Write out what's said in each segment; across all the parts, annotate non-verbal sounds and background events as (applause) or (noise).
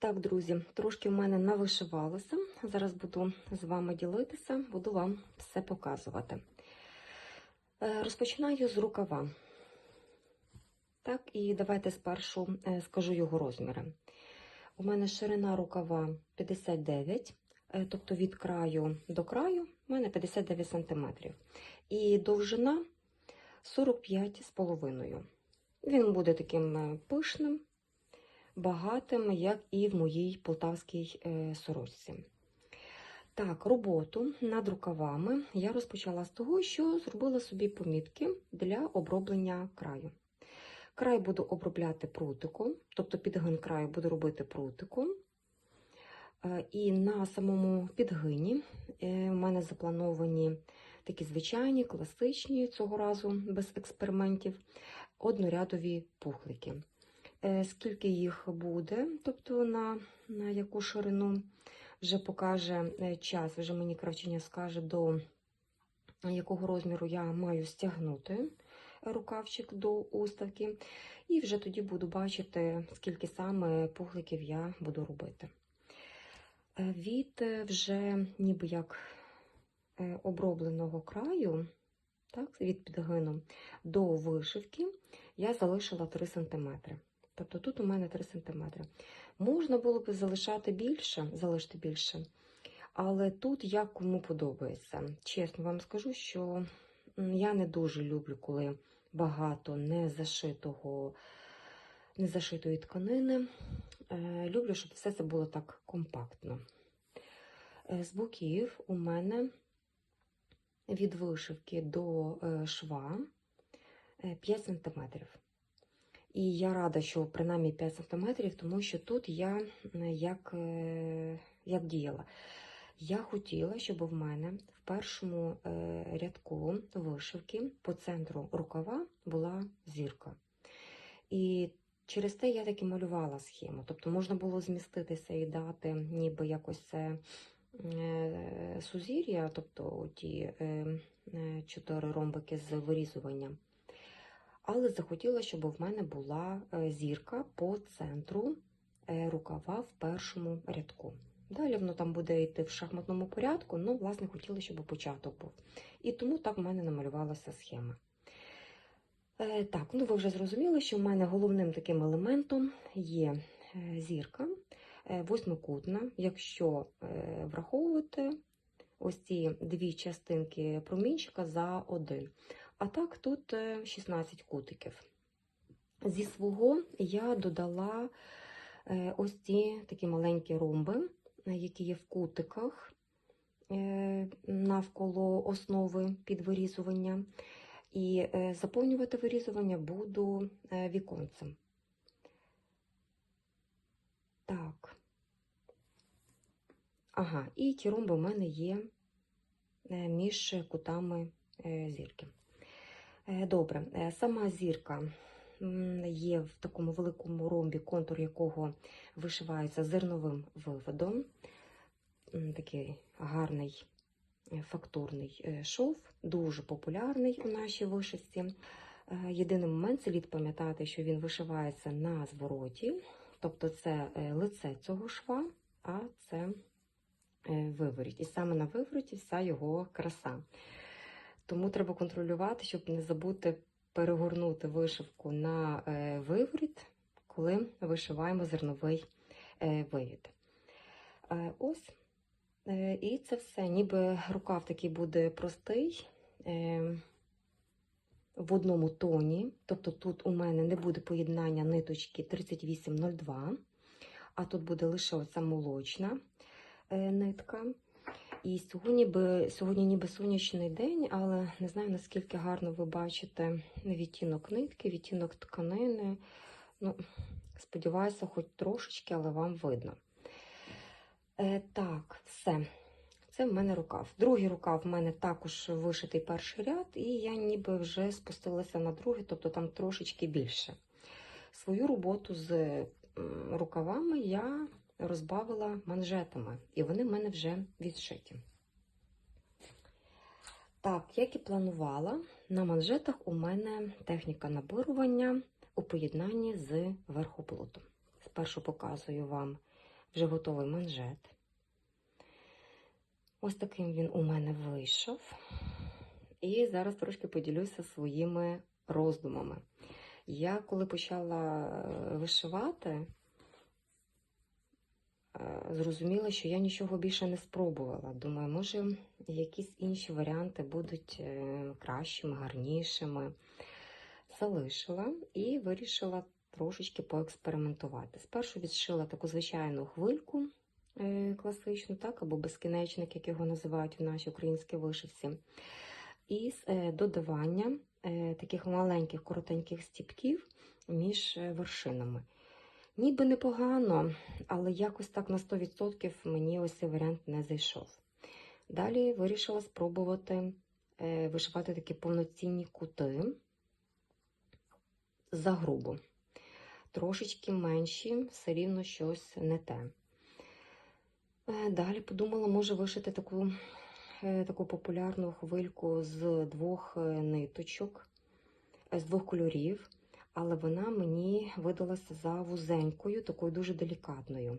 Так, друзі, трошки в мене навишивалося. Зараз буду з вами ділитися, буду вам все показувати. Е, Розпочинаю з рукава. Так, і давайте спершу е, скажу його розміри. У мене ширина рукава 59, е, тобто від краю до краю у мене 59 см. І довжина 45,5. Він буде таким пишним, багатим, як і в моїй полтавській е, сорочці. Так, роботу над рукавами я розпочала з того, що зробила собі помітки для оброблення краю. Край буду обробляти прутиком, тобто підгин краю буду робити прутиком. Е, І на самому підгині е, у мене заплановані такі звичайні, класичні, цього разу без експериментів, однорядові пухлики. Е, Скільки їх буде, тобто на, на яку ширину, вже покаже е, час, вже мені кравчиня скаже, до якого розміру я маю стягнути рукавчик до уставки. І вже тоді буду бачити, скільки саме пухликів я буду робити. Е, Від вже ніби як обробленого краю, так, від підгину до вишивки, я залишила 3 см. Тобто тут у мене 3 см. Можна було б залишати більше, залишити більше, але тут як кому подобається. Чесно вам скажу, що я не дуже люблю, коли багато незашитого, незашитої тканини. Е, Люблю, щоб все це було так компактно. Е, З боків у мене від вишивки до е, шва е, 5 см. І я рада, що принаймні 5 см, тому що тут я е, як, е, як діяла. Я хотіла, щоб в мене в першому е, рядку вишивки по центру рукава була зірка. І через те я так і малювала схему. Тобто можна було зміститися і дати ніби якось це е, сузір'я, тобто ті е, чотири ромбики з вирізуванням. Але захотіла, щоб в мене була е, зірка по центру е, рукава в першому рядку. Далі воно там буде йти в шахматному порядку, але, власне, хотіла, щоб початок був. І тому так в мене намалювалася схема. Е, так, ну ви вже зрозуміли, що в мене головним таким елементом є зірка восьмикутна. Якщо враховувати ось ці дві частинки промінчика за один. А так, тут е, 16 кутиків. Зі свого я додала е, ось ці такі маленькі ромби, е, які є в кутиках е, навколо основи під вирізування. І е, заповнювати вирізування буду е, віконцем. Так. Ага, і ті ромби в мене є е, між кутами е, зірки. Е, Добре, е, сама зірка є в такому великому ромбі, контур якого вишивається зерновим виводом. Такий гарний е, фактурний шов, дуже популярний у нашій вишивці. Єдиний момент слід пам'ятати, що він вишивається на звороті, тобто це лице цього шва, а це виворіт. І саме на вивороті вся його краса. Тому треба контролювати, щоб не забути перегорнути вишивку на е, виворіт, коли вишиваємо зерновий е, вивід. Е, Ось. І це все. Ніби рукав такий буде простий, в одному тоні. Тобто тут у мене не буде поєднання ниточки 3802, а тут буде лише оця молочна нитка. І сьогодні, би, сьогодні ніби сонячний день, але не знаю, наскільки гарно ви бачите відтінок нитки, відтінок тканини. Ну, сподіваюся, хоч трошечки, але вам видно. Е, так, все. Це в мене рукав. Другий рукав в мене також вишитий перший ряд, і я ніби вже спустилася на другий, тобто там трошечки більше. Свою роботу з рукавами я розбавила манжетами, і вони в мене вже відшиті. Так, як і планувала, на манжетах у мене техніка набирування у поєднанні з верхоплутом. Спершу показую вам вже готовий манжет. Ось таким він у мене вийшов. І зараз трошки поділюся своїми роздумами. Я коли почала е, вишивати, зрозуміла, що я нічого більше не спробувала. Думаю, може, якісь інші варіанти будуть е, кращими, гарнішими. Залишила і вирішила трошечки поекспериментувати. Спершу відшила таку звичайну хвильку е, класичну, так, або безкінечник, як його називають в нашій українській вишивці, із е, додаванням е, таких маленьких коротеньких стіпків між е, вершинами. Ніби непогано, але якось так на 100% мені ось цей варіант не зайшов. Далі вирішила спробувати е, вишивати такі повноцінні кути загрубо. Трошечки менші, все рівно щось не те. Е, Далі подумала, може вишити таку, е, таку популярну хвильку з двох ниточок, з двох кольорів, але вона мені видалася за вузенькою, такою дуже делікатною.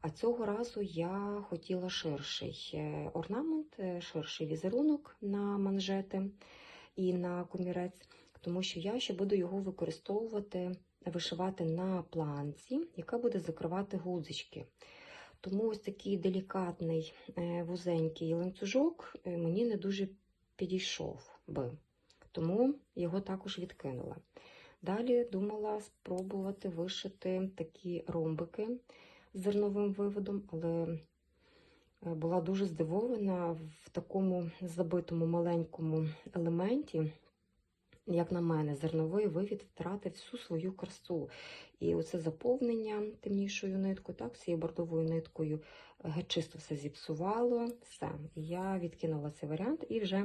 А цього разу я хотіла ширший е, орнамент, е, ширший візерунок на манжети і на комірець, тому що я ще буду його використовувати, вишивати на планці, яка буде закривати гудзички. Тому ось такий делікатний е, вузенький ланцюжок мені не дуже підійшов би, тому його також відкинула. Далі думала спробувати вишити такі ромбики з зерновим виводом, але е, була дуже здивована в такому забитому маленькому елементі. Як на мене, зерновий вивід втратив всю свою красу. І оце заповнення темнішою ниткою, так, цією бордовою ниткою, чисто все зіпсувало. Все. Я відкинула цей варіант і вже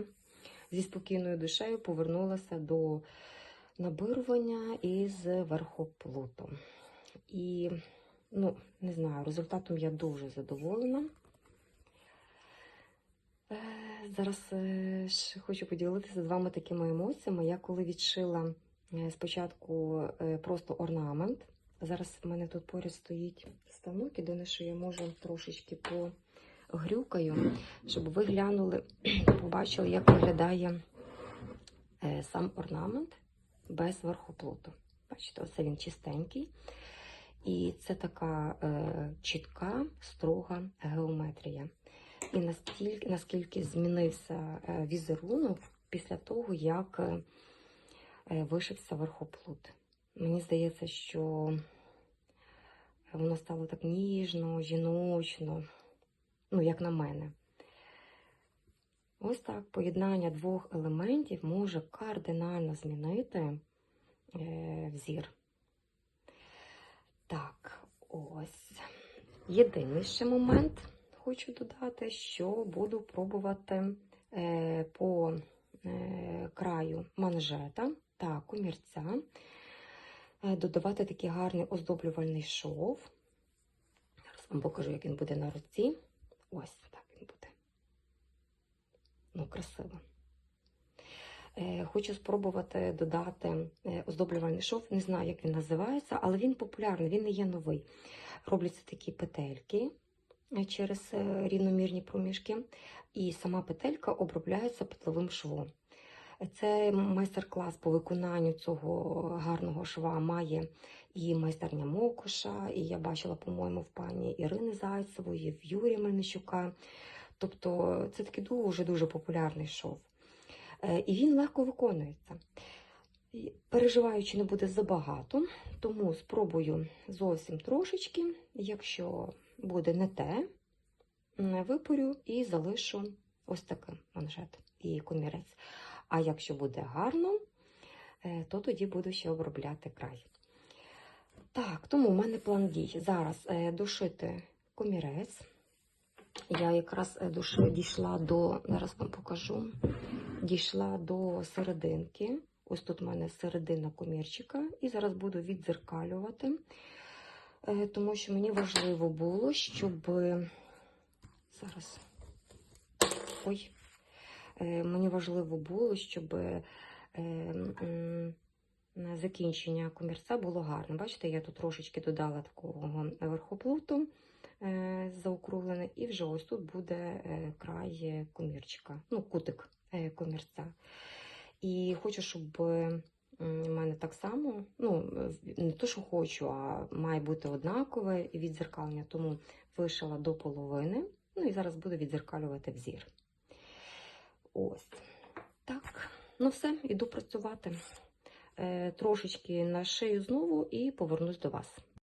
зі спокійною душею повернулася до набирування із верхоплутом. І, ну, не знаю, результатом я дуже задоволена. Е, Зараз е, хочу поділитися з вами такими емоціями. Я коли відшила е, спочатку просто орнамент. Зараз в мене тут поряд стоїть станок, єдине, що я можу трошечки погрюкаю, щоб ви глянули, (clears throat) побачили, як виглядає сам орнамент без верхоплуту. Бачите, оце він чистенький. І це така е, чітка, строга геометрія. І настільки, наскільки змінився е, візерунок після того, як е, е, вишився верхоплут. Мені здається, що воно стало так ніжно, жіночно, ну, як на мене. Ось так поєднання двох елементів може кардинально змінити е, взір. Так, ось. Єдиний ще момент хочу додати, що буду пробувати е, по е, краю манжета та комірця додавати такий гарний оздоблювальний шов. Зараз вам покажу, як він буде на руці. Ось так. Ну, красиво. Е, Хочу спробувати додати е, оздоблювальний шов. Не знаю, як він називається, але він популярний, він не є новий. Робляться такі петельки е, через рівномірні проміжки, і сама петелька обробляється петловим швом. Це майстер-клас по виконанню цього гарного шва має і майстерня Мокоша, і я бачила, по-моєму, в пані Ірини Зайцевої, в Юрія Мельничука. Тобто це такий дуже-дуже популярний шов. Е, І він легко виконується. І Переживаю, чи не буде забагато, тому спробую зовсім трошечки. Якщо буде не те, випорю і залишу ось такий манжет і комірець. А якщо буде гарно, е, то тоді буду ще обробляти край. Так, тому в мене план дій. Зараз е, дошити комірець. Я якраз е, дійшла до, зараз вам покажу, дійшла до серединки. Ось тут в мене середина комірчика, і зараз буду віддзеркалювати, е, тому що мені важливо було, щоб зараз. Ой, Е, мені важливо було, щоб закінчення комірця було гарне. Бачите, я тут трошечки додала такого верхоплуту, заокруглений, і вже ось тут буде е, край е, комірчика, ну, кутик е, комірця. І хочу, щоб е, в мене так само, ну, не то, що хочу, а має бути однакове відзеркалення, тому вишила до половини. Ну і зараз буду відзеркалювати взір. Ось. Так, ну все, іду працювати. Е, трошечки на шию знову і повернусь до вас.